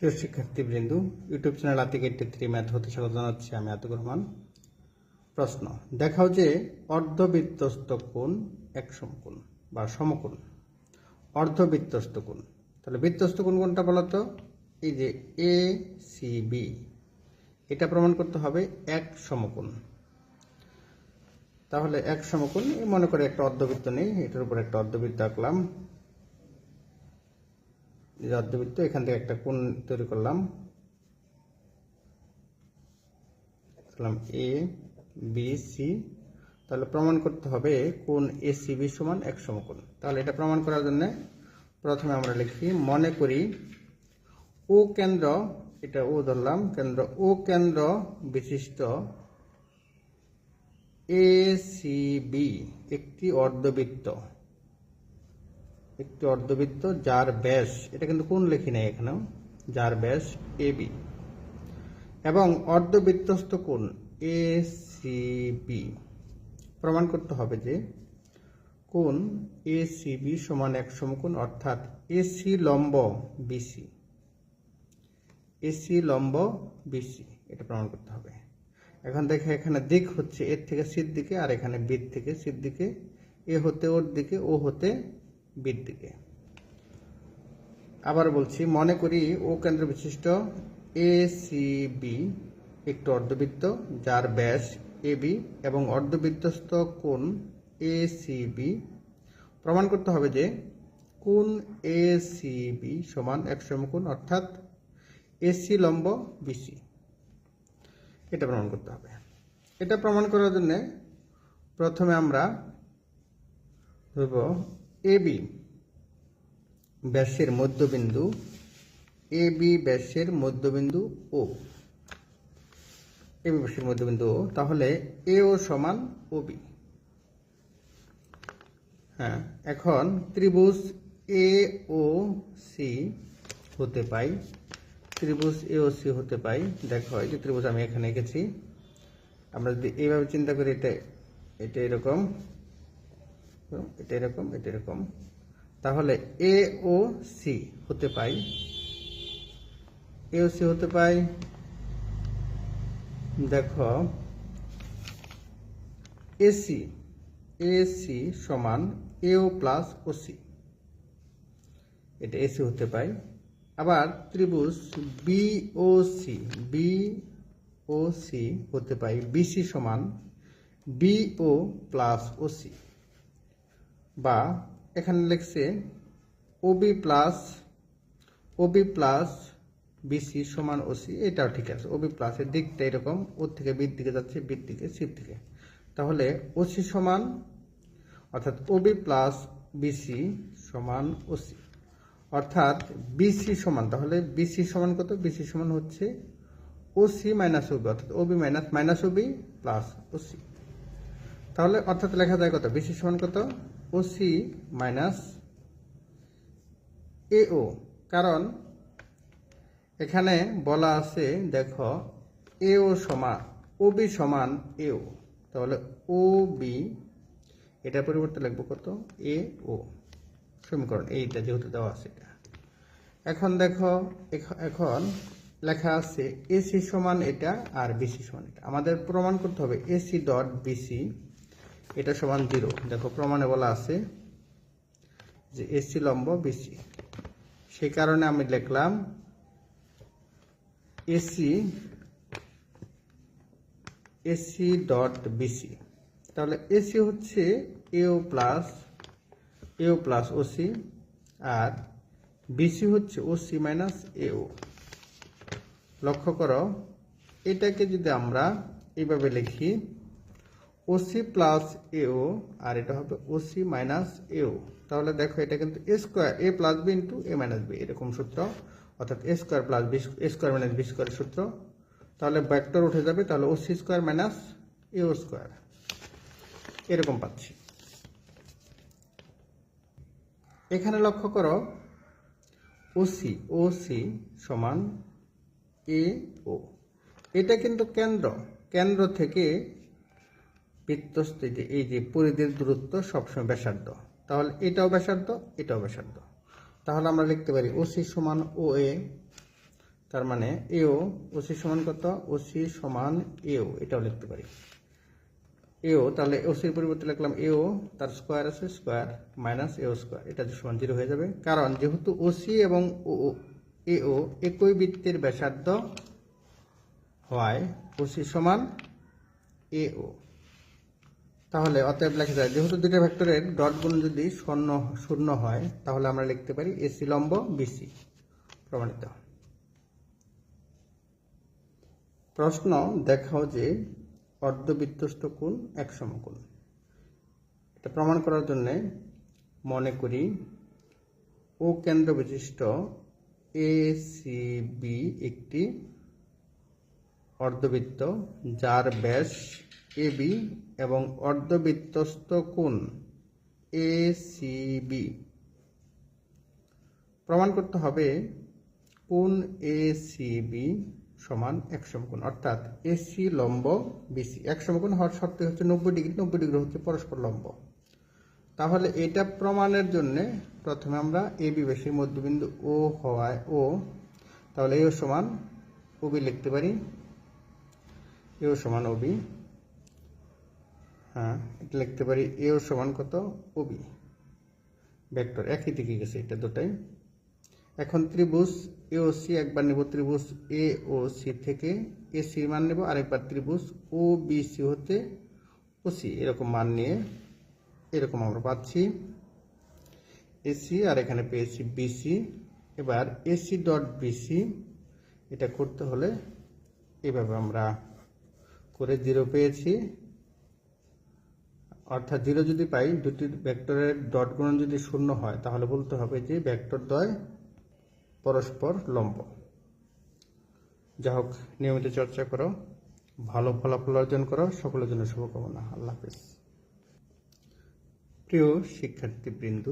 প্রিয় শিক্ষার্থীবৃন্দু YouTube channel Atik eighty three math হতে স্বাগত জানাচ্ছি আমি আতিক রহমান। প্রশ্ন, দেখাও যে অর্ধবৃত্তস্থ কোণ এক সমকোণ বা সমকোণ। অর্ধবৃত্তস্থ কোণ। তাহলে বৃত্তস্থ কোণ কোনটা বলতো এই যে এ সি বি এটা প্রমাণ করতে হবে এক সমকোণ। তাহলে এক সমকোণ, মনে করে একটা অর্ধবৃত্ত নেই, এটার উপর একটা অর্ধবৃত্ত আঁকলাম। অর্ধবৃত্ত এখান থেকে একটা কোণ তৈরি করলাম। করলাম এ বি সি তাহলে প্রমাণ করতে হবে কোন এ সি বি সমান এক সমকোণ। তাহলে এটা প্রমাণ করার জন্য প্রথমে আমরা লিখি, মনে করি ও কেন্দ্র, এটা ও ধরলাম, কেন্দ্র ও কেন্দ্র বিশিষ্ট এ সি বি একটি অর্ধবৃত্ত। একটি অর্ধবৃত্ত যার ব্যাস, এটা কিন্তু কোন লেখি নাই এখানেও, যার ব্যাস এ বি। এবং অর্ধবৃত্তস্থ কোণ এ, সি, বি। প্রমাণ করতে হবে যে কোণ এ, সি, বি সমান এক সমকোণ, অর্থাৎ এসি লম্ব বিসি এসি লম্ব বিসি এটা প্রমাণ করতে হবে। এখন দেখে এখানে দিক হচ্ছে এর থেকে সির দিকে, আর এখানে বির থেকে সির দিকে, এ হতে ওর দিকে, ও হতে বির দিকে আবার বলছি, মনে করি ও কেন্দ্র বিশিষ্ট এ সি বি একটি অর্ধবৃত্ত, যার ব্যাস এ বি এবং অর্ধবৃত্তস্থ কোণ এ সি বি। প্রমাণ করতে হবে যে কোণ এ সি বি সমান এক সমকোণ, অর্থাৎ এসি লম্ব বিসি। এটা প্রমাণ করতে হবে। এটা প্রমাণ করার জন্য প্রথমে আমরা ধরব এ বি ব্যাসের মধ্যবিন্দু এ বি ব্যাসের মধ্যবিন্দু ও এ বি ব্যাসের মধ্যবিন্দু ও তাহলে এ ও সমান ও বি হ্যাঁ এখন ত্রিভুজ এ ও সি হতে পাই, ত্রিভুজ এ ও সি হতে পাই। দেখো, এই যে ত্রিভুজ আমি এখানে এঁকেছি, আমরা যদি এইভাবে চিন্তা করি, এটা এটা এরকম। এটা এরকম এটা এরকম। তাহলে এ ও সি হতে পাই। এ ও সি হতে পাই। দেখো এসি এসি সমান এও প্লাস ওসি এটা এসি হতে পাই। আবার ত্রিভুজ বিওসি বিওসি হতে পাই। বিসি সমান বিও প্লাস ওসি বা এখানে লিখছে OB plus OB plus BC সমান ওসি এটাও ঠিক আছে। ওবি প্লাসের দিকটা এরকম, ওর থেকে বির দিকে যাচ্ছে বির দিকে সির দিকে। তাহলে ওসি সমান, অর্থাৎ ওবি প্লাস বিসি সমান ওসি অর্থাৎ বিসি সমান, তাহলে বিসি সমান কত? বিসি সমান হচ্ছে ওসি মাইনাস ওবি অর্থাৎ OB minus minus OB plus OC তাহলে অর্থাৎ লেখা যায় কত? বিসি সমান কত? ওসি মাইনাস এও কারণ এখানে বলা আছে, দেখো এও সমান ওবি সমান এও তাহলে ও বি এটা পরিবর্তে লিখব কত? এ ও সমীকরণ এইটা যেহেতু দেওয়া আছে এটা। এখন দেখো, এখ- এখন লেখা আছে এসি সমান এটা আর বিসি সমান এটা। আমাদের প্রমাণ করতে হবে এসি ডট বিসি এটা সমান জিরো। দেখো, প্রমাণে বলা আছে যে এসি লম্ব বিসি সেই কারণে আমি লিখলাম এসি এসি ডট বিসি। তাহলে এসি হচ্ছে AO plus AO plus OC, আর বিসি হচ্ছে ওসি মাইনাস এও লক্ষ্য করো, এটাকে যদি আমরা এইভাবে লিখি ওসি প্লাস এও আর এটা হবে ওসি মাইনাস এও তাহলে দেখো এটা কিন্তু A square A plus B into A minus B এরকম সূত্র। অর্থাৎ A square plus B square minus B square সূত্র। তাহলে ভেক্টর উঠে যাবে, তাহলে OC square minus AO square এরকম পাচ্ছি। এখানে লক্ষ্য করো ওসি ওসি সমান এ ও এটা কিন্তু কেন্দ্র কেন্দ্র থেকে বৃত্তস্থ এই যে পরিধির দূরত্ব সবসময় ব্যাসার্ধ। তাহলে এটাও ব্যাসার্ধ এটাও ব্যাসার্ধ। তাহলে আমরা লিখতে পারি ওসি সমান ও এ তার মানে এও ওসি সমান কত? ওসি সমান এও এটাও লিখতে পারি। এও তাহলে ওসির পরিবর্তে লিখলাম এও তার স্কোয়ার আছে স্কোয়ার মাইনাস এও স্কোয়ার এটা সমান জিরো হয়ে যাবে। কারণ যেহেতু ওসি এবং ও এও একই বৃত্তের ব্যাসার্ধ হয় ওসি সমান এও তাহলে অতএব লেখা যায়, যেহেতু দুটো ভেক্টরের ডট গুণ যদি শূন্য শূন্য হয়, তাহলে আমরা লিখতে পারি এসি লম্ব বিসি প্রমাণিত। প্রশ্ন, দেখাও যে অর্ধবৃত্তস্থ কোণ এক সমকোণ। এটা প্রমাণ করার জন্য মনে করি, ও কেন্দ্র বিশিষ্ট এ সি বি একটি অর্ধবৃত্ত, যার ব্যাস এ বি এবং অর্ধবৃত্তস্থ কোণ এ সি প্রমাণ করতে হবে কোণ এ সি বি সমান এক সমকোণ অর্থাৎ এসি লম্ব বিসি এক সমকোণ হওয়ার শর্তে হচ্ছে নব্বই ডিগ্রি নব্বই ডিগ্রি হচ্ছে পরস্পর লম্ব। তাহলে এটা প্রমাণের জন্য প্রথমে আমরা এ বি বেশির মধ্যবিন্দু ও হওয়ায় ও তাহলে এও সমান ওবি লিখতে পারি। এও সমান ওবি হ্যাঁ এটা লিখতে পারি এও সমান কত? ওবি ভেক্টর একই দিকে গেছে এটা দুটাই। এখন ত্রিভুজ এ ও সি একবার নেব ত্রিভুজ এ ও সি থেকে এ সির মান নেব, আরেকবার ত্রিভুজ ও বি সি হতে ও সি এরকম মান নিয়ে এরকম আমরা পাচ্ছি। এসি আর এখানে পেয়েছি বিসি এবার এসি ডট বিসি এটা করতে হলে এভাবে আমরা করে জিরো পেয়েছি। অর্থাৎ জিরো যদি পাই, দুটি ভেক্টরের ডট গুণন যদি শূন্য হয়, তাহলে বলতে হবে যে ভেক্টর দ্বয় পরস্পর লম্ব। যা হোক নিয়মিত চর্চা করো, ভালো ফলাফল অর্জন করো, সকলের জন্য শুভকামনা। আল্লাহ হাফিজ। প্রিয় শিক্ষার্থী শিক্ষার্থীবৃন্দ,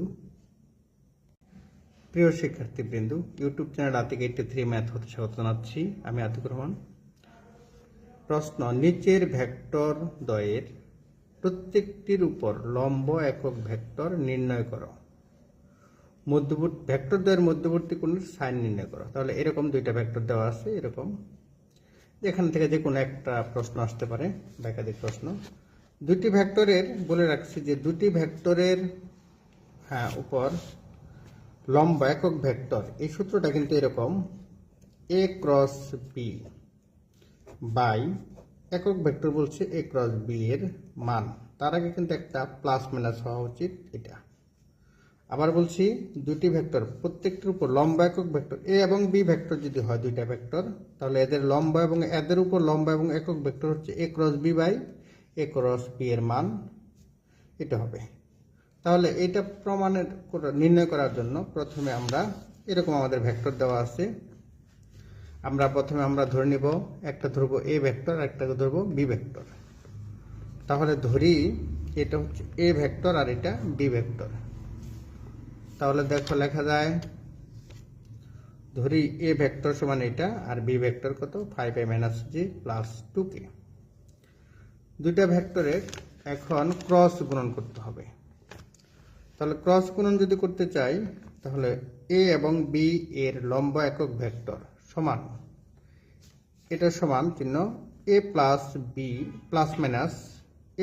প্রিয় শিক্ষার্থী শিক্ষার্থীবৃন্দ YouTube channel Atik eighty three math হতে স্বাগত জানাচ্ছি। আমি আতিক রহমান। প্রশ্ন, নিচের ভেক্টর দ্বয়ের প্রত্যেকটির উপর লম্ব একক ভেক্টর নির্ণয় করো। মধ্যবর্তী, ভেক্টর দ্বয়ের মধ্যবর্তী কোণের সাইন নির্ণয় করো। তাহলে এরকম দুইটা ভেক্টর দেওয়া আছে, এরকম। এখান থেকে যে কোনো একটা প্রশ্ন আসতে পারে, একাধিক প্রশ্ন। দুটি ভেক্টরের, বলে রাখছি যে দুটি ভেক্টরের হ্যাঁ উপর লম্ব একক ভেক্টর, এই সূত্রটা কিন্তু এরকম এ ক্রস বি বাই একক ভেক্টর বলছে এ ক্রস বি এর মান। তার আগে কিন্তু একটা প্লাস মাইনাস হওয়া উচিত এটা। আবার বলছি দুটি ভেক্টর, প্রত্যেকটির উপর লম্বা একক ভেক্টর এ এবং বি ভেক্টর যদি হয় দুইটা ভেক্টর, তাহলে এদের লম্বা এবং এদের উপর লম্বা এবং একক ভেক্টর হচ্ছে A cross B by A cross B এর মান। এটা হবে। তাহলে এটা প্রমাণের নির্ণয় করার জন্য প্রথমে আমরা এরকম আমাদের ভেক্টর দেওয়া আছে। আমরা প্রথমে আমরা ধরে নিব, একটা ধরবো এ ভেক্টর, একটা ধরবো বি ভেক্টর। তাহলে ধরি এটা হচ্ছে এ ভেক্টর আর এটা বি ভেক্টর। তাহলে দেখো লেখা যায়, ধরি এ ভেক্টর সমান এটা আর বি ভেক্টর কত? Five A minus G plus two K দুইটা ভেক্টরের এখন ক্রস গুণন করতে হবে। তাহলে ক্রস গুণন যদি করতে চাই, তাহলে এ এবং বি এর লম্ব একক ভেক্টর। সমান। এটা সমান চিহ্ন A plus B plus minus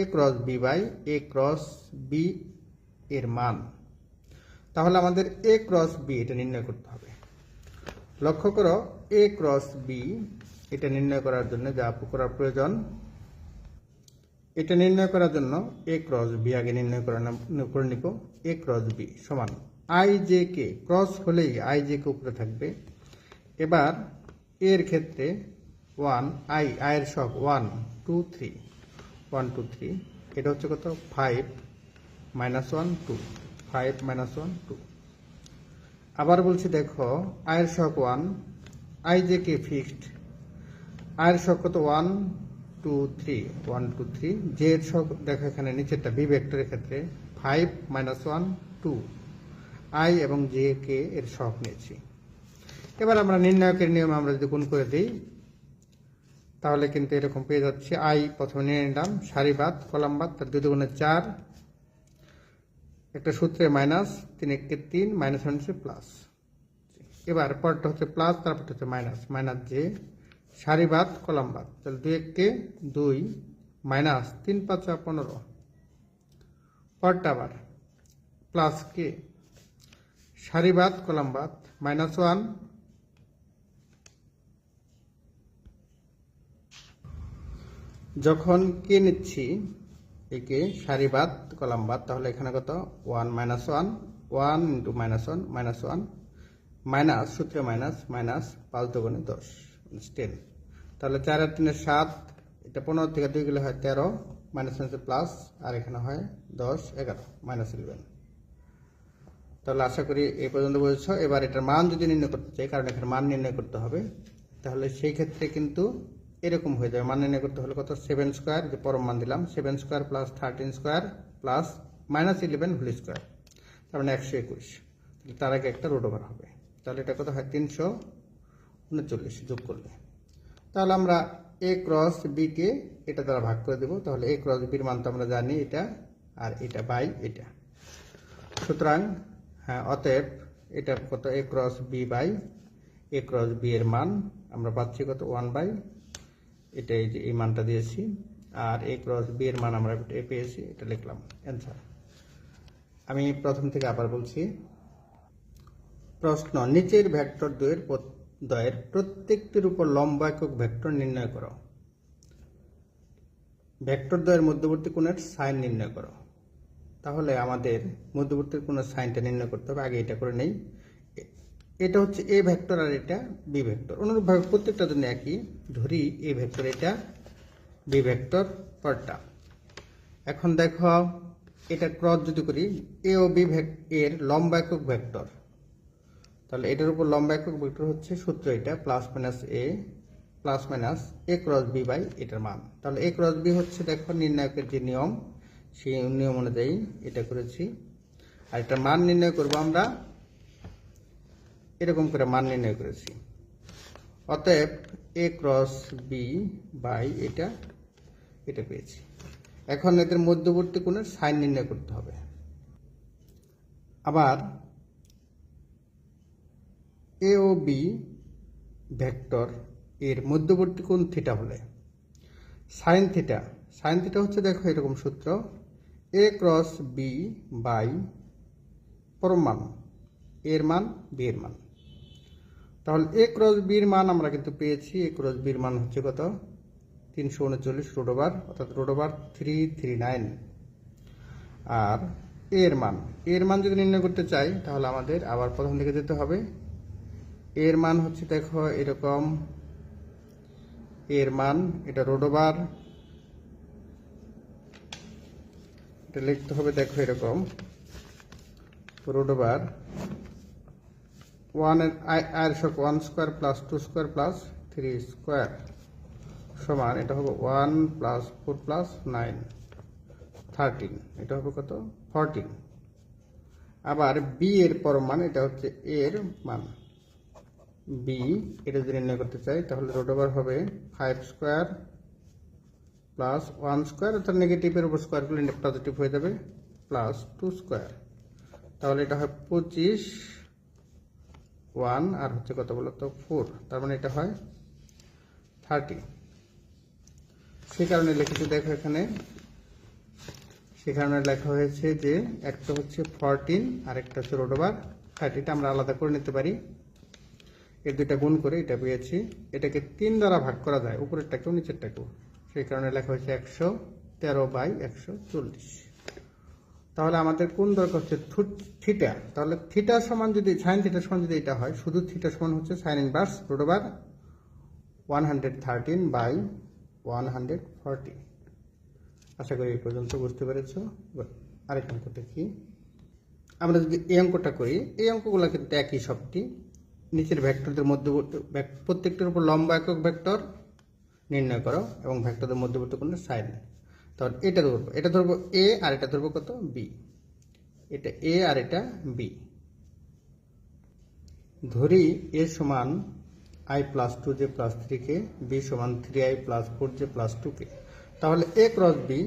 A cross B by A cross B এর মান। তাহলে আমাদের এ ক্রস বি এটা নির্ণয় করতে হবে। লক্ষ্য করো এ ক্রস বি এটা নির্ণয় করার জন্য যা করার প্রয়োজন, এটা নির্ণয় করার জন্য এ ক্রস বি আগে নির্ণয় করে করে নিব। এ ক্রস বি সমান আই জে কে ক্রস হলেই আই জে কে উপরে থাকবে। এবার এর ক্ষেত্রে ওয়ান আই আয়ের সব one two three one two three এটা হচ্ছে কত? Five minus one two five minus one two আবার বলছি দেখো আয়ের শক one I J K fixed আয়ের শক কত? One two three one two three J এর শক দেখো এখানে নিচেরটা বি ভেক্টরের ক্ষেত্রে five minus one two I এবং জে কে এর শক নিয়েছি। এবার আমরা নির্ণায়কের নিয়মে আমরা যদি গুণ করে দিই, তাহলে কিন্তু এরকম পেয়ে যাচ্ছে। আই প্রথমে নিয়ে নিলাম, সারিবাদ, কলামবাদ, তার দুই দুগুণে চার। একটা সূত্রে মাইনাস, তিন একে তিন, মাইনাস ওয়ান হচ্ছে প্লাস এবার পরটা হচ্ছে প্লাস তারপরটা হচ্ছে মাইনাস মাইনাস যে সারিবাদ, কলামবাদ, তাহলে দুই এককে দুই মাইনাস তিন পাঁচা পনেরো। পরটা আবার প্লাস কে? সারিবাদ, কলামবাদ মাইনাস ওয়ান যখন কে নিচ্ছি? একে সারিবাদ কলামবাদ তাহলে এখানে কত? One minus one one into minus one minus one minus সূত্রে মাইনাস মাইনাস পাঁচ দোকানে দশ টেন তাহলে চার আর তিনের সাত, এটা পনেরো থেকে দুই গেলে হয় তেরো মাইনাস মাইনাসে প্লাস আর এখানে হয় দশ, এগারো মাইনাস ইলেভেন তাহলে আশা করি এই পর্যন্ত বুঝেছ। এবার এটার মান যদি নির্ণয় করতে চাই, কারণ এখানে মান নির্ণয় করতে হবে, তাহলে সেই ক্ষেত্রে কিন্তু এরকম হয়ে যাবে। মান নির্ণয় করতে হলে কত? সেভেন স্কোয়ার যে পরম মান দিলাম seven square plus thirteen square plus minus eleven whole square তার মানে একশো একুশ। তার আগে একটা রোড ওভার হবে। তাহলে এটা কত হয়? তিনশো উনচল্লিশ যোগ করলে। তাহলে আমরা এ ক্রস বি কে এটা দ্বারা ভাগ করে দেব। তাহলে এ ক্রস বির মান তো আমরা জানি এটা, আর এটা বাই এটা। সুতরাং হ্যাঁ অতএব এটা কত? A cross B by A cross B এর মান আমরা পাচ্ছি কত? ওয়ান বাই এটা এই যে, এই মানটা দিয়েছি। আর এ ক্রস বি এর মান আমরা পেয়েছি, এটা লিখলাম। অ্যান্সার আমি প্রথম থেকে আবার বলছি, প্রশ্ন, নিচের ভেক্টর দ্বয়ের দ্বয়ের প্রত্যেকটির উপর লম্বা একক ভেক্টর নির্ণয় করো। ভেক্টর দ্বয়ের মধ্যবর্তী কোণের সাইন নির্ণয় করো। তাহলে আমাদের মধ্যবর্তী কোণের সাইনটা নির্ণয় করতে হবে, আগে এটা করে নেই। এটা হচ্ছে এ ভেক্টর আর এটা বি ভেক্টর। অনুরূপভাবে প্রত্যেকটা জন্য একই, ধরি এ ভেক্টর, এটা বি ভেক্টর পরটা এখন দেখো, এটা ক্রস যদি করি, এ ও বি এর লম্বা একক ভেক্টর। তাহলে এটার উপর লম্বা একক ভেক্টর হচ্ছে সূত্র এটা plus minus A plus minus A cross B by এটার মান। তাহলে এ ক্রস বি হচ্ছে দেখো নির্ণায়কের যে নিয়ম, সেই নিয়ম অনুযায়ী এটা করেছি। আর এটার মান নির্ণয় করব আমরা এরকম করে মান নির্ণয় করেছি। অতএব এ ক্রস বি বাই এটা এটা পেয়েছি। এখন এদের মধ্যবর্তী কোণের সাইন নির্ণয় করতে হবে। আবার এ ও বি ভেক্টর এর মধ্যবর্তী কোণ থিটা হলে সাইন থিটা সাইন থিটা হচ্ছে দেখো এরকম সূত্র। এ ক্রস বি বাই পরম মান এর মান বি এর মান। তাহলে এ ক্রস বির মান আমরা কিন্তু পেয়েছি এ ক্রস বির মান হচ্ছে কত? তিনশো উনচল্লিশ রোড অর্থাৎ root over three three nine আর এর মান এর মান যদি নির্ণয় করতে চাই, তাহলে আমাদের আবার প্রথম দিকে যেতে হবে। এর মান হচ্ছে দেখো এরকম এর মান, এটা রোড ওভার এটা লিখতে হবে দেখো এরকম রোড ওভার ওয়ান আয়ের সব one square plus two square plus three square সমান, এটা হবে one plus four plus nine, thirteen, এটা হবে কত? ফরটিন। আবার বি এর পরমান, এটা হচ্ছে এর মান। বি এটা যদি নির্ণয় করতে চাই, তাহলে রোড ওভার হবে five square plus one square অর্থাৎ নেগেটিভের উপর স্কোয়ার করলে পজিটিভ হয়ে যাবে প্লাস টু স্কোয়ার তাহলে এটা হয় পঁচিশ ওয়ান আর হচ্ছে কত বলতো ফোর। তার মানে এটা হয় থার্টি। সে কারণে লিখেছি, দেখো এখানে, সে কারণে লেখা হয়েছে যে একটা হচ্ছে ফরটিন আর একটা হচ্ছে রোড ওভার থার্টিটা আমরা আলাদা করে নিতে পারি। এর দুইটা গুণ করে এটা পেয়েছি। এটাকে তিন দ্বারা ভাগ করা যায়, উপরেরটাকেও নিচেরটাকেও। সেই কারণে লেখা হয়েছে একশো তেরো বাই একশো চল্লিশ। তাহলে আমাদের কোন দরকার হচ্ছে থিটা? তাহলে থিটা সমান যদি, সাইন থিটা সমান যদি এটা হয়, শুধু থিটা সমান হচ্ছে sine inverse root over one hundred thirteen by one hundred forty. আশা করি এই পর্যন্ত বুঝতে পেরেছ। আরেক অঙ্ক দেখি। আমরা যদি এই অঙ্কটা করি, এই অঙ্কগুলো কিন্তু একই সবটি। নিচের ভেক্টরদের মধ্যবর্তী প্রত্যেকটার উপর লম্বা একক ভেক্টর নির্ণয় করো এবং ভেক্টরদের মধ্যবর্তী কোণের সাইন তাহলে এটা ধরবো এটা ধরবো এ আর এটা ধরবো কত? বি এটা এ আর এটা বি ধরি এ সমান I plus two J plus three K B সমান three I plus four J plus two K. তাহলে A cross B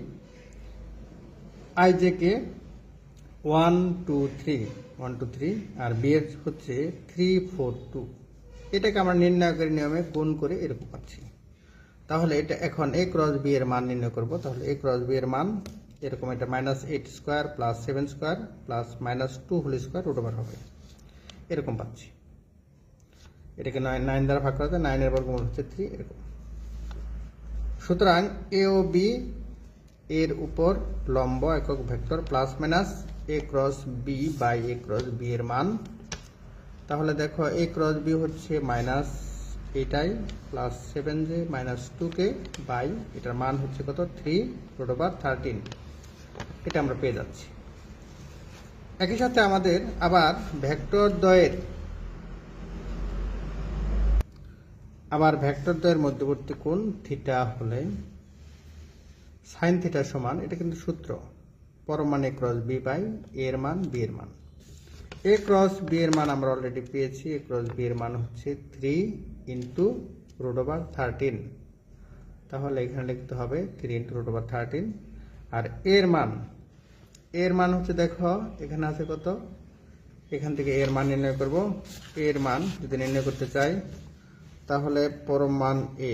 I J K one two three one two three R B এর হচ্ছে three four two এটাকে আমরা নির্ণয়কারী নিয়মে গুণ করে এরকম পাচ্ছি। তাহলে এটা এখন এ ক্রস বি এর মান নির্ণয় করব। তাহলে এ ক্রস বি এর মান এরকম এটা minus eight square plus seven square plus minus two whole square root over হবে। এরকম পাচ্ছি। এটাকে নয় নাইন দ্বারা ভাগ করা যায় নাইনের বর্গমূল হচ্ছে থ্রি এরকম। সুতরাং এ ও বি এর উপর লম্ব একক vector plus minus A cross B by A cross B এর মান। তাহলে দেখো এ ক্রস বি হচ্ছে মাইনাস এটাই plus seven J minus two K by এটার মান হচ্ছে কত? থ্রি রোড ওভার থার্টিন এটা আমরা পেয়ে যাচ্ছি। একই সাথে আমাদের আবার ভেক্টর দ্বয়ের, আবার ভেক্টর দ্বয়ের মধ্যবর্তী কোণ থিটা হলে সাইন থিটা সমান, এটা কিন্তু সূত্র পরম মান ক্রস বি বাই এর মান বি এর মান। এ ক্রস বি এর মান আমরা অলরেডি পেয়েছি এ ক্রস বি এর মান হচ্ছে three into root over thirteen তাহলে এখানে লিখতে হবে three into root over thirteen আর এর মান এর মান হচ্ছে দেখো, এখানে আছে কত? এখান থেকে এর মান নির্ণয় করব। এর মান যদি নির্ণয় করতে চাই, তাহলে পরম মান এ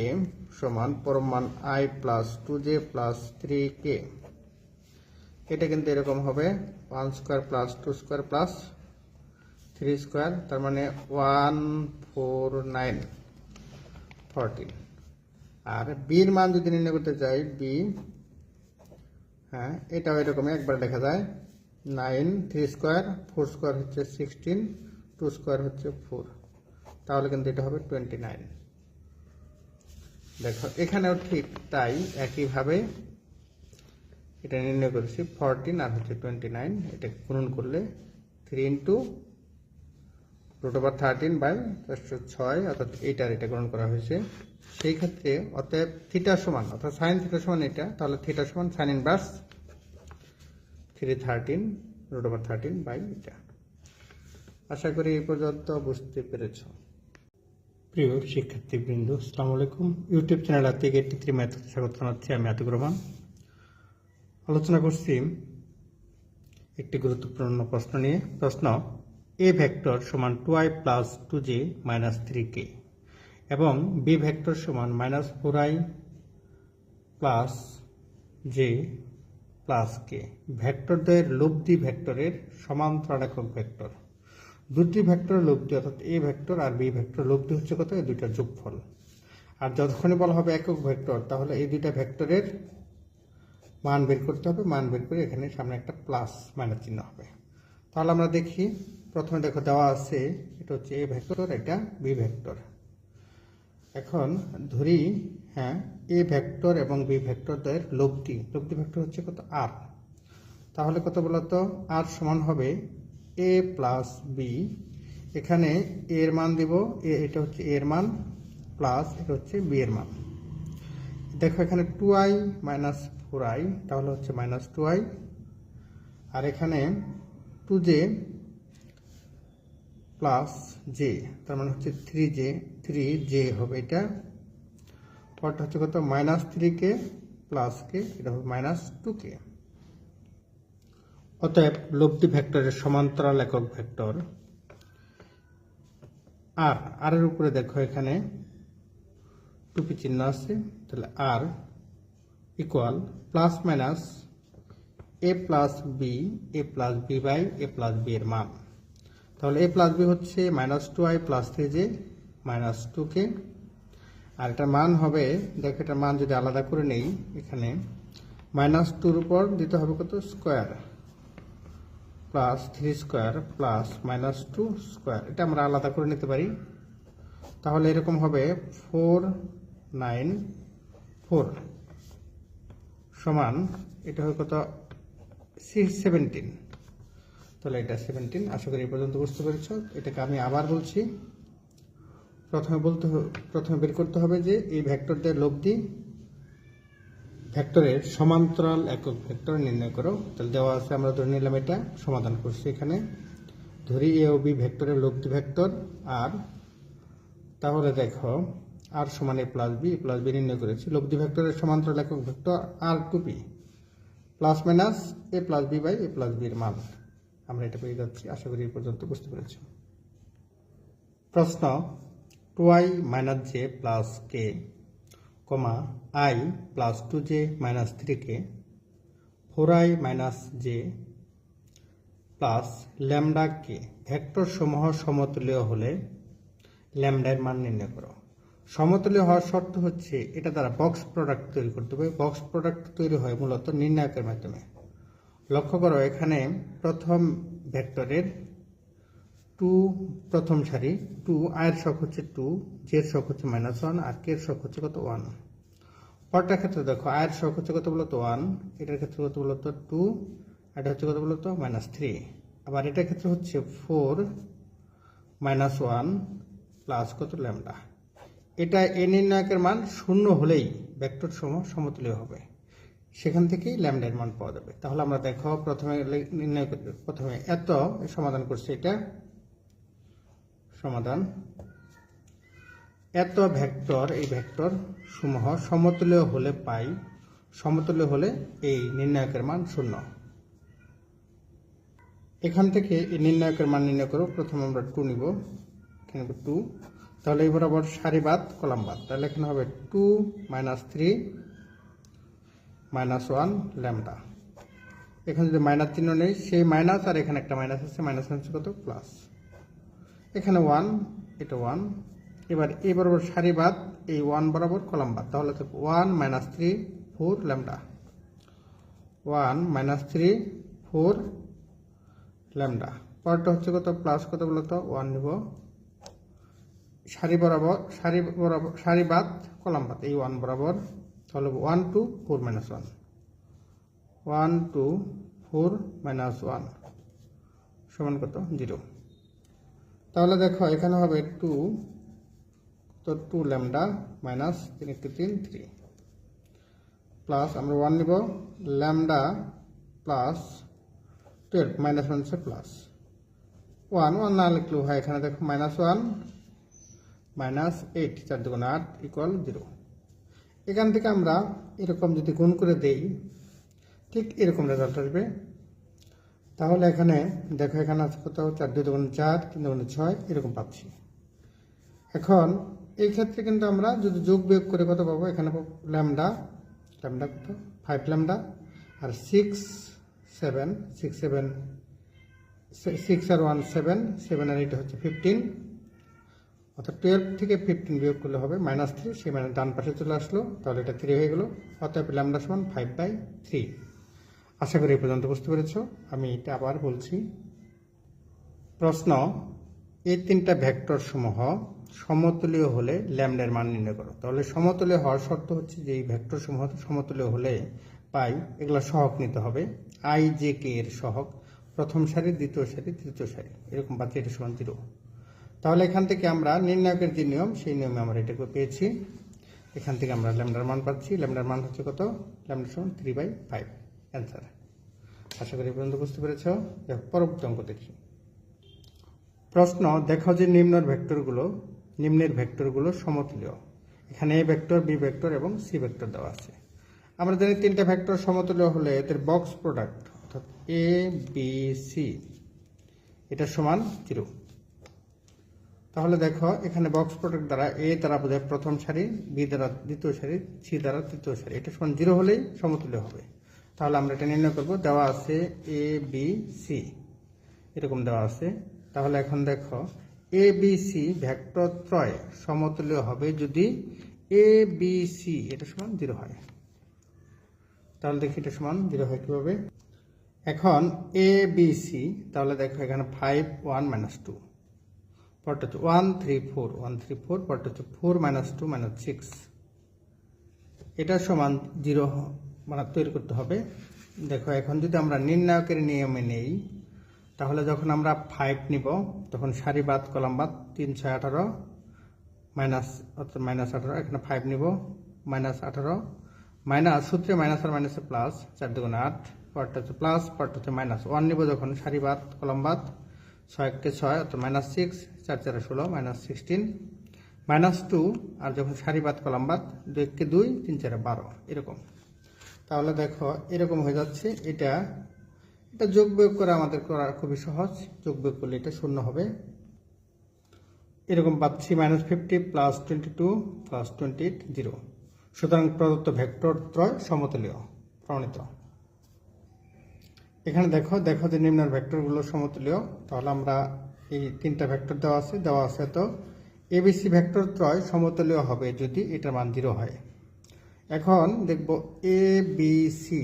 সমান পরম মান I plus two J plus three K এটা কিন্তু এরকম হবে one square plus two square plus three square, তার মানে ওয়ান ফোর নাইন ফোরটিন। আর বির মান যদি নির্ণয় করতে চাই বি হ্যাঁ এটাও এরকমই, একবার লেখা যায়, nine three square, four square হচ্ছে সিক্সটিন, টু স্কোয়ার হচ্ছে ফোর। তাহলে কিন্তু এটা হবে টোয়েন্টি নাইন। দেখো, এখানেও ঠিক তাই, একইভাবে এটা নির্ণয় করেছি, ফোরটিন আর হচ্ছে টোয়েন্টি নাইন এটা গুণন করলে three into root over thirteen by চারশো ছয়, অর্থাৎ এইটার এটা গ্রহণ করা হয়েছে। সেই ক্ষেত্রে অতএব থিটা সমান, অর্থাৎ সাইন থিটা সমান এটা, তাহলে থিটা সমান sine inverse three thirteen root over thirteen by এটা। আশা করি এই পর্যন্ত বুঝতে পেরেছ। প্রিয় শিক্ষার্থীবৃন্দ, আসসালামু আলাইকুম। ইউটিউব চ্যানেল আর থেকে টিত্রি ম্যাথ স্বাগত জানাচ্ছি। আমি আতিক রহমান। আলোচনা করছি একটি গুরুত্বপূর্ণ প্রশ্ন নিয়ে। প্রশ্ন এ ভেক্টর সমান two I plus two J minus three K এবং বি ভেক্টর সমান minus four I plus J plus K ভেক্টরদের লব্ধি ভেক্টরের সমান্তরাল একক ভেক্টর। দুটি ভেক্টর লব্ধি, অর্থাৎ এ ভেক্টর আর বি ভেক্টর লব্ধি হচ্ছে কত? এই দুইটার যোগফল। আর যতক্ষণে বলা হবে একক ভেক্টর, তাহলে এই দুইটা ভেক্টরের মান বের করতে হবে। মান বের করে এখানে সামনে একটা প্লাস মাইনাস চিহ্ন হবে। তাহলে আমরা দেখি প্রথমে দেখো দেওয়া আছে, এটা হচ্ছে এ ভেক্টর, এটা বি ভেক্টর। এখন ধরি হ্যাঁ এ ভেক্টর এবং বি ভেক্টরদের লব্ধি। লব্ধি ভেক্টর হচ্ছে কত? আর। তাহলে কত বলতো? আর সমান হবে এ প্লাস বি। এখানে এর মান দিব, এ, এটা হচ্ছে এর মান, প্লাস এটা হচ্ছে বি এর মান। দেখো এখানে two I minus four I, তাহলে হচ্ছে মাইনাস টু আই। আর এখানে টু জে প্লাস জে তার মানে হচ্ছে থ্রি জে থ্রি জে হবে এটা। পরটা হচ্ছে কত? Minus three K plus K এটা হবে মাইনাস টু কে অতএব লব্ধি ভেক্টরের সমান্তরাল একক ভেক্টর। আর আর এর উপরে দেখো এখানে টুপি চিহ্ন আছে, তাহলে R equal plus minus A plus B A plus B by A plus B এর মান। তাহলে এ প্লাস বি হচ্ছে minus two I plus three J minus two K আর এটার মান হবে, দেখো এটার মান যদি আলাদা করে নেই, এখানে মাইনাস টুর উপর দিতে হবে কত? Square plus three square plus minus two square এটা আমরা আলাদা করে নিতে পারি। তাহলে এরকম হবে ফোর নাইন ফোর সমান, এটা হবে কত? সিক্স সেভেন্টিন তাহলে এটা সেভেন্টিন আশা করি এই পর্যন্ত বুঝতে পেরেছ। এটাকে আমি আবার বলছি। প্রথমে বলতে প্রথমে বের করতে হবে যে এই ভেক্টরদের লব্ধি ভেক্টরের সমান্তরাল একক ভেক্টর নির্ণয় করো। তাহলে দেওয়া আছে, আমরা ধরে নিলাম এটা, সমাধান করছি এখানে। ধরি এ ও বি ভেক্টরের লব্ধি ভেক্টর আর তাহলে দেখো আর সমান A plus B plus B নির্ণয় করেছি। লব্ধি ভেক্টরের সমান্তরাল একক vector R two B plus minus A plus B by A plus বির মান। আমরা এটা পেয়ে যাচ্ছি। আশা করি এই পর্যন্ত বুঝতে পেরেছি। প্রশ্ন two I minus J plus K comma I plus two J minus three K four I minus J plus lambda K. Vector সমূহ সমতুল্য হলে ল্যামডার মান নির্ণয় করো। সমতুল্য হওয়ার শর্ত হচ্ছে এটা দ্বারা বক্স প্রোডাক্ট তৈরি করতে হবে। বক্স প্রোডাক্ট তৈরি হয় মূলত নির্ণায়কের মাধ্যমে। লক্ষ্য করো, এখানে প্রথম ভেক্টরের টু প্রথম সারি, টু, আয়ের শখ হচ্ছে টু, জের শখ হচ্ছে মাইনাস ওয়ান, আর কের শখ হচ্ছে কত ওয়ান। পরটার ক্ষেত্রে দেখো, আয়ের শখ হচ্ছে কত বলতো ওয়ান, এটার ক্ষেত্রে কত বলতো টু এটা হচ্ছে কত বলতো মাইনাস থ্রি। আবার এটার ক্ষেত্রে হচ্ছে ফোর মাইনাস ওয়ান প্লাস কত ল্যামডা। এটা এ নির্ণায়কের মান শূন্য হলেই ভেক্টর সমূহ সমতুল্য হবে। সেখান থেকেই ল্যামডার মান পাওয়া যাবে। তাহলে আমরা দেখো প্রথমে নির্ণয় প্রথমে এত সমাধান করছে এটা। সমাধান। এত ভেক্টর, এই ভেক্টর সমূহ সমতুল্য হলে পাই, সমতুল্য হলে এই নির্ণায়কের মান শূন্য। এখান থেকে এই নির্ণায়কের মান নির্ণয় করো। প্রথমে আমরা টু নিব। এখানে টু তাহলে এই বরাবর সারিবাদ, কলামবাদ। তাহলে এখানে হবে two minus three minus one lambda. এখানে যদি মাইনাস চিহ্ন নেই, সেই মাইনাস আর এখানে একটা মাইনাস আছে, মাইনাস হচ্ছে কত? প্লাস। এখানে ওয়ান, এটা ওয়ান। এবার এই বরাবর সারিবাদ এই ওয়ান বরাবর কলামবাদ তাহলে one minus three four lambda. One minus three four lambda. পরটা হচ্ছে কত? প্লাস কত বলতো ওয়ান নিব। সারি বরাবর সারি বরাবর, সারি বাদ, কলাম বাদ, এই ওয়ান বরাবর। তাহলে one two four minus one one two four minus one সমান কত? জিরো তাহলে দেখো, এখানে হবে টু তো টু ল্যামডা মাইনাস তিন একটু তিন থ্রি প্লাস আমরা ওয়ান নিব lambda plus twelve minus one হচ্ছে প্লাস ওয়ান ওয়ান না লিখলেও হয়। এখানে দেখো মাইনাস ওয়ান মাইনাস এইট চার দুগুণ আট ইকুয়াল জিরো এখান থেকে আমরা এরকম যদি গুণ করে দেই, ঠিক এরকম রেজাল্ট আসবে। তাহলে এখানে দেখো এখানে আছে কত চার দুই দুগুণ চার, তিন দুগুণ ছয়, এরকম পাচ্ছি। এখন এই ক্ষেত্রে কিন্তু আমরা যদি যোগ বিয়োগ করে কত পাবো? এখানে ল্যামডা ল্যামডা কত? ফাইভ ল্যামডা আর six seven six seven six আর ওয়ান সেভেন সেভেন আর এইট হচ্ছে ফিফটিন অর্থাৎ টুয়েলভ থেকে ফিফটিন বিয়োগ করলে হবে মাইনাস থ্রি সে মানে ডান পাশে চলে আসলো, তাহলে এটা থ্রি হয়ে গেলো, অতএব ল্যামডা সমান ফাইভ বাই থ্রি আশা করি এই পর্যন্ত বুঝতে পেরেছ, আমি এটা আবার বলছি। প্রশ্ন, এই তিনটা ভেক্টর সমূহ সমতুল্য হলে ল্যামডার মান নির্ণয় করো। তাহলে সমতুল্য হওয়ার শর্ত হচ্ছে যে এই ভেক্টর সমূহ সমতুল্য হলে পাই, এগুলো সহক নিতে হবে। আই জে কে এর সহক প্রথম সারি দ্বিতীয় সারি, তৃতীয় সারি, এরকম পাচ্ছি এটা সমান জিরো তাহলে এখান থেকে আমরা নির্ণায়কের যে নিয়ম, সেই নিয়মে আমরা এটাকে পেয়েছি। এখান থেকে আমরা ল্যামডার মান পাচ্ছি। ল্যামডার মান হচ্ছে কত? ল্যামডার সমান থ্রি বাই ফাইভ অ্যান্সার আশা করি পর্যন্ত বুঝতে পেরেছ। পরবর্তী অঙ্ক দেখি। প্রশ্ন, দেখো যে নিম্নের ভেক্টরগুলো নিম্নের ভেক্টরগুলো সমতুল্য। এখানে এ ভেক্টর, বি ভেক্টর এবং সি ভেক্টর দেওয়া আছে। আমরা জানি তিনটা ভেক্টর সমতুল্য হলে এদের বক্স প্রোডাক্ট অর্থাৎ এ বি সি এটা সমান জিরো তাহলে দেখো, এখানে বক্স প্রোডাক্ট দ্বারা এ দ্বারা বোঝায় প্রথম সারি বি দ্বারা দ্বিতীয় সারি সি দ্বারা তৃতীয় সারি। এটা সমান জিরো হলেই সমতুল্য হবে। তাহলে আমরা এটা নির্ণয় করব, দেওয়া আছে এ বি সি এরকম দেওয়া আছে। তাহলে এখন দেখো এ বি সি ভেক্টর ত্রয় সমতুল্য হবে যদি এ বি সি এটা সমান জিরো হয়। তাহলে দেখি এটা সমান জিরো হয় কীভাবে। এখন এ বি সি তাহলে দেখো এখানে ফাইভ ওয়ান মাইনাস টু হচ্ছে one three four, one three four পরটা হচ্ছে four minus two minus six. এটা সমান জিরো মানে তৈরি করতে হবে। দেখো, এখন যদি আমরা নির্ণায়কের নিয়মে নেই, তাহলে যখন আমরা ফাইভ নিব, তখন সারি বাদ, কলাম বাদ, তিন, ছয়, আঠারো, মাইনাস, অর্থাৎ মাইনাস আঠারো, এখানে ফাইভ নিব, মাইনাস আঠারো, মাইনাস, সূত্রে মাইনাস আর মাইনাসে প্লাস চার দুগুণ আট পরটা হচ্ছে প্লাস পরটা হচ্ছে মাইনাস ওয়ান নিব যখন, সারি বাদ, কলম বাদ ছয় এককে ছয় অর্থাৎ মাইনাস সিক্স চার চারে ষোলো মাইনাস সিক্সটিন মাইনাস টু আর যখন সারি বাদ কলাম বাদ দুই এককে দুই, তিন চারে বারো, এরকম। তাহলে দেখো, এরকম হয়ে যাচ্ছে। এটা এটা যোগ বিয়োগ করে আমাদের করা খুবই সহজ। যোগ বিয়োগ করলে এটা শূন্য হবে। এরকম পাচ্ছি minus fifty plus twenty two plus twenty eight zero সুতরাং প্রদত্ত ভেক্টর ত্রয় সমতুলীয় প্রমাণিত এখানে দেখো দেখো যে নিম্নের ভেক্টরগুলো সমতুল্য। তাহলে আমরা এই তিনটা ভেক্টর দেওয়া আছে দেওয়া আছে তো এবিসি ভেক্টর ত্রয় সমতুল্য হবে যদি এটার মান জিরো হয়। এখন দেখব এ বি সি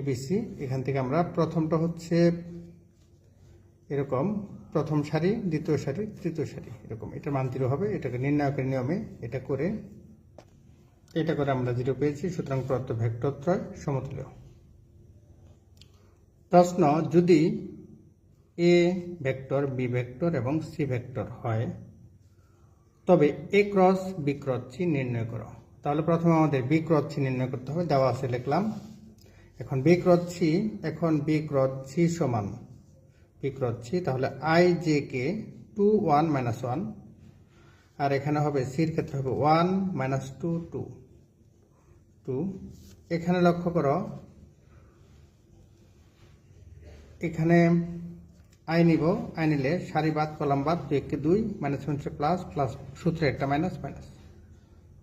এবিসি এখান থেকে আমরা প্রথমটা হচ্ছে এরকম, প্রথম সারি, দ্বিতীয় সারি, তৃতীয় সারি, এরকম। এটার মান জিরো হবে, এটাকে নির্ণায়কের নিয়মে এটা করে এটা করে আমরা জিরো পেয়েছি, সুতরাং প্রদত্ত ভেক্টর ত্রয় সমতুল্য। প্রশ্ন, যদি এ ভেক্টর, বি ভেক্টর এবং সি ভেক্টর হয়, তবে A cross B cross C নির্ণয় করো। তাহলে প্রথমে আমাদের বি ক্রস সি নির্ণয় করতে হবে, দেওয়া আছে লিখলাম। এখন বি ক্রস সি, এখন বি ক্রস সি সমান। বি ক্রস সি, তাহলে I J K two one minus one, আর এখানে হবে সির ক্ষেত্রে হবে one minus two two. Two, এখানে লক্ষ্য করো এখানে আই নিব, আই নিলে সারি বাদ, কলাম বাদ, দুই একে দুই মাইনাস হচ্ছে প্লাস প্লাস সূত্রে একটা মাইনাস মাইনাস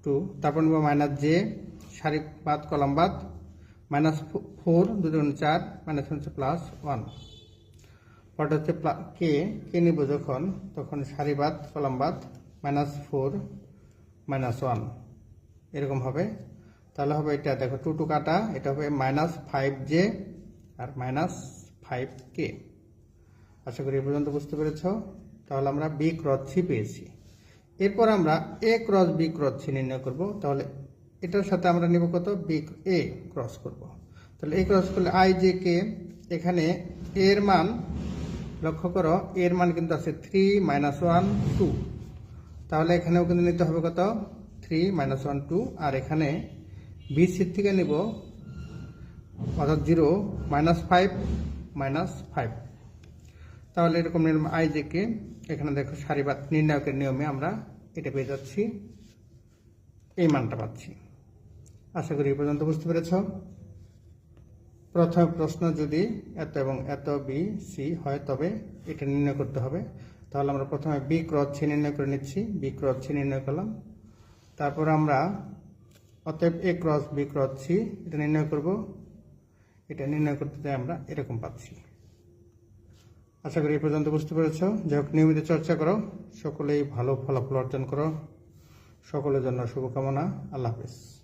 টু তারপর নিব মাইনাস জে সারি বাদ, কলাম বাদ মাইনাস ফোর দুই চার মাইনাস হচ্ছে প্লাস ওয়ান পরটা হচ্ছে কে কে নিব যখন, তখন সারি বাদ, কলাম বাদ মাইনাস ফোর মাইনাস ওয়ান এরকম হবে। তাহলে হবে এটা, দেখো টু টু কাটা, এটা হবে মাইনাস ফাইভ জে আর মাইনাস ফাইভ কে আশা করি এ পর্যন্ত বুঝতে পেরেছ। তাহলে আমরা বি ক্রস সি পেয়েছি। এরপর আমরা A cross B cross C নির্ণয় করব। তাহলে এটার সাথে আমরা নেব কত? বি এ ক্রস করব। তাহলে এ ক্রস করলে আই জে কে এখানে এর মান লক্ষ্য করো এর মান কিন্তু আছে থ্রি মাইনাস ওয়ান টু তাহলে এখানেও কিন্তু নিতে হবে কত? থ্রি মাইনাস ওয়ান টু আর এখানে বি সির থেকে নেব, অর্থাৎ zero minus five minus five তাহলে এরকম আই জেকে এখানে দেখো সারিবাদ নির্ণায়কের নিয়মে আমরা এটা পেয়ে যাচ্ছি। এই মানটা পাচ্ছি। আশা করি এই পর্যন্ত বুঝতে পেরেছ। প্রথম প্রশ্ন যদি এত এবং এত বি সি হয়, তবে এটা নির্ণয় করতে হবে। তাহলে আমরা প্রথমে বি ক্রস সি নির্ণয় করে নিচ্ছি। বি ক্রস সি নির্ণয় করলাম। তারপর আমরা অতএব A cross B cross C এটা নির্ণয় করব। এটা নির্ণয় করতে যাই আমরা এরকম পাচ্ছি। আশা করি এই পর্যন্ত বুঝতে পেরেছ। যাই হোক, নিয়মিত চর্চা করো। সকলেই ভালো ফলাফল অর্জন করো। সকলের জন্য শুভকামনা। আল্লাহ হাফিজ।